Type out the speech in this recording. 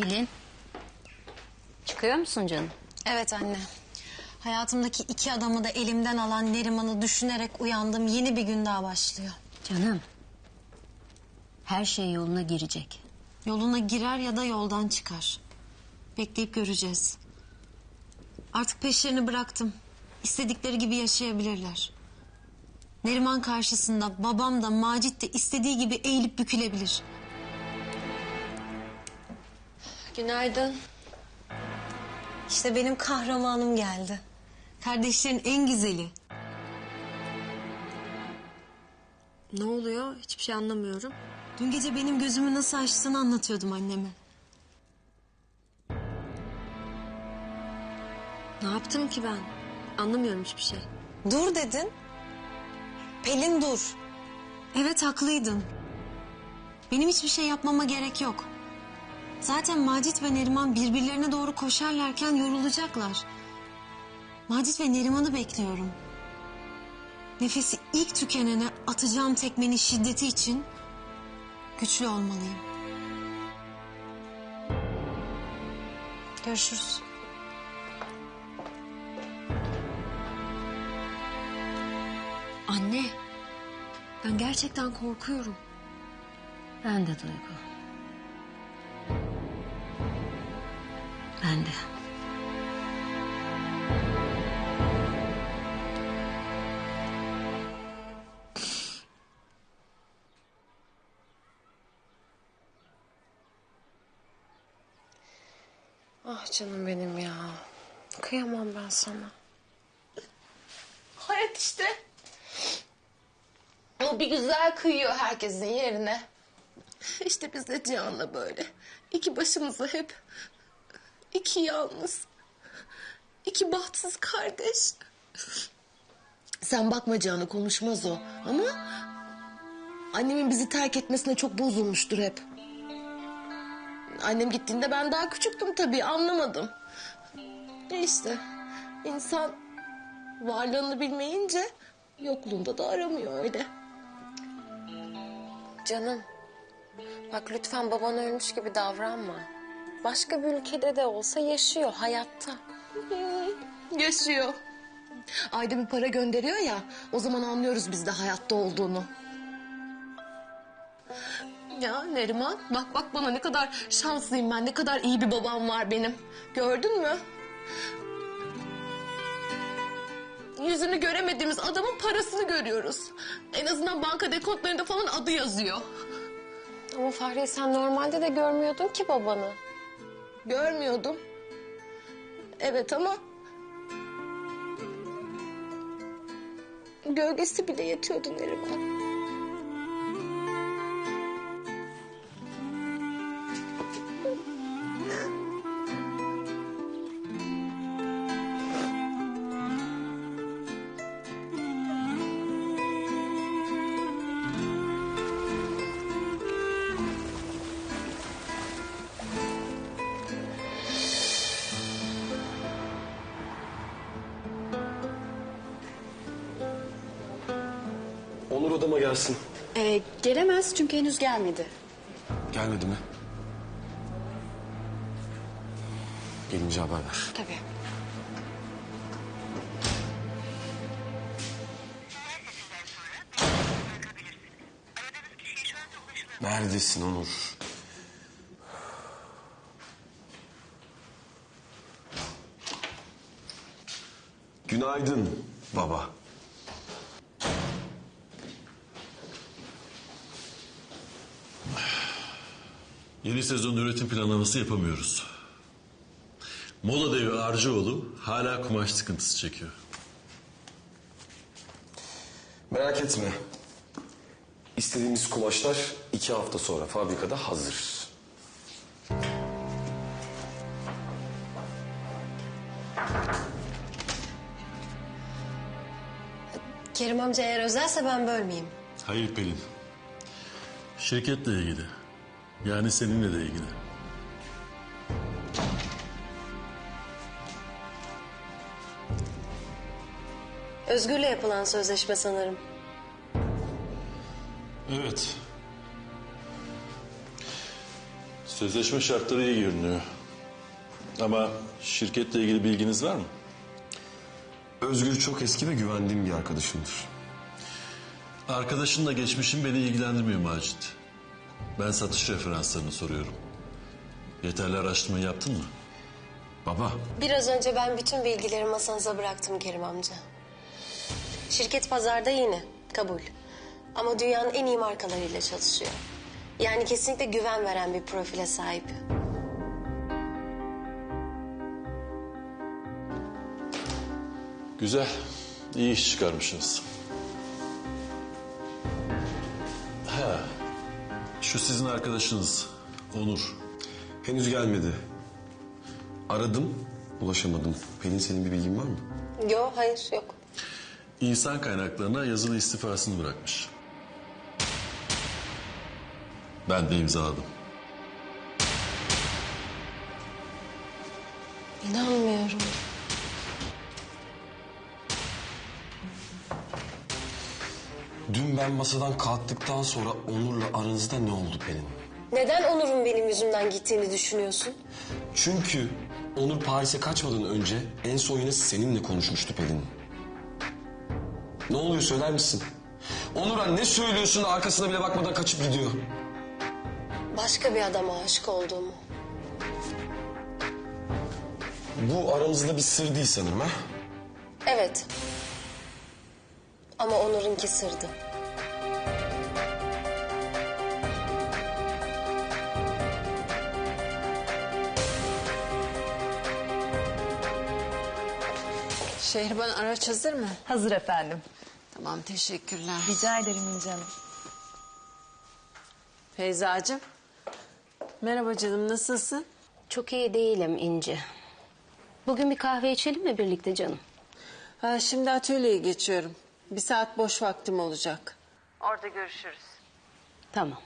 Pelin. Çıkıyor musun canım? Evet anne. Hayatımdaki iki adamı da elimden alan Neriman'ı düşünerek uyandım. Yeni bir gün daha başlıyor. Canım. Her şey yoluna girecek. Yoluna girer ya da yoldan çıkar. Bekleyip göreceğiz. Artık peşlerini bıraktım. İstedikleri gibi yaşayabilirler. Neriman karşısında babam da Macit de istediği gibi eğilip bükülebilir. Günaydın. İşte benim kahramanım geldi. Kardeşlerin en güzeli. Ne oluyor? Hiçbir şey anlamıyorum. Dün gece benim gözümü nasıl açtığını anlatıyordum anneme. Ne yaptım ki ben? Anlamıyorum hiçbir şey. Dur dedin. Pelin dur. Evet haklıydın. Benim hiçbir şey yapmama gerek yok. Zaten Macit ve Neriman birbirlerine doğru koşarlarken yorulacaklar. Macit ve Neriman'ı bekliyorum. Nefesi ilk tükenene atacağım tekmenin şiddeti için güçlü olmalıyım. Görüşürüz. Anne, ben gerçekten korkuyorum. Ben de Duygu. Ben de. Ah canım benim ya. Kıyamam ben sana. Hayat işte. O bir güzel kıyıyor herkesin yerine. İşte biz de Cihan'la böyle. İki başımıza hep iki yalnız. iki bahtsız kardeş. Sen bakma Cihan'a konuşmaz o. Ama annemin bizi terk etmesine çok bozulmuştur hep. Annem gittiğinde ben daha küçüktüm tabii anlamadım. E işte insan varlığını bilmeyince yokluğunda da aramıyor öyle. Canım bak lütfen baban ölmüş gibi davranma. Başka bir ülkede de olsa yaşıyor hayatta. yaşıyor. Ayda bir para gönderiyor ya o zaman anlıyoruz biz de hayatta olduğunu. Ya Neriman bak bak bana ne kadar şanslıyım ben ne kadar iyi bir babam var benim. Gördün mü? Yüzünü göremediğimiz adamın parasını görüyoruz. En azından banka dekontlarında falan adı yazıyor. Ama Fahriye sen normalde de görmüyordun ki babanı. Görmüyordum. Evet ama... Gölgesi bile yetiyordu Neriman. Onur odama gelsin. Ee, gelemez çünkü henüz gelmedi. Gelmedi mi? Gelince haber ver. Tabii. Neredesin Onur? Günaydın baba. Yeni sezon üretim planlaması yapamıyoruz. Mola devi Arcıoğlu hala kumaş sıkıntısı çekiyor. Merak etme. İstediğimiz kumaşlar iki hafta sonra fabrikada hazır. Kerim amca eğer özelse ben bölmeyeyim. Hayır Pelin. Şirketle ilgili. Yani seninle de ilgili. Özgür'le yapılan sözleşme sanırım. Evet. Sözleşme şartları iyi görünüyor. Ama şirketle ilgili bilginiz var mı? Özgür çok eski ve güvendiğim bir arkadaşımdır. Arkadaşınla geçmişin beni ilgilendirmiyor Macit. Ben satış referanslarını soruyorum. Yeterli araştırmayı yaptın mı? Baba, Biraz önce ben bütün bilgileri masanıza bıraktım Kerim amca. Şirket pazarda yeni, kabul. Ama dünyanın en iyi markalarıyla çalışıyor. Yani kesinlikle güven veren bir profile sahip. Güzel. İyi iş çıkarmışsınız. Ha. Şu sizin arkadaşınız Onur. henüz gelmedi. Aradım, ulaşamadım. Pelin senin bir bilgin var mı? Yok, hayır, yok. İnsan kaynaklarına yazılı istifasını bırakmış. Ben de imzaladım. İnanmıyorum. Dün ben masadan kalktıktan sonra Onur'la aranızda ne oldu Pelin? Neden Onur'un benim yüzümden gittiğini düşünüyorsun? Çünkü Onur Paris'e kaçmadan önce en son yine seninle konuşmuştu Pelin. Ne oluyor söyler misin? Onur'a ne söylüyorsun da arkasına bile bakmadan kaçıp gidiyor. Başka bir adama aşık olduğumu. Bu aramızda bir sır değil sanırım ha? Evet. Ama Onur'unki sırdı. Şehriban araç hazır mı? Hazır efendim. Tamam teşekkürler. Rica ederim İnce Hanım. Feyzacığım. Merhaba canım nasılsın? Çok iyi değilim İnci. Bugün bir kahve içelim mi birlikte canım? Ha, şimdi atölyeye geçiyorum. Bir saat boş vaktim olacak. Orada görüşürüz. Tamam.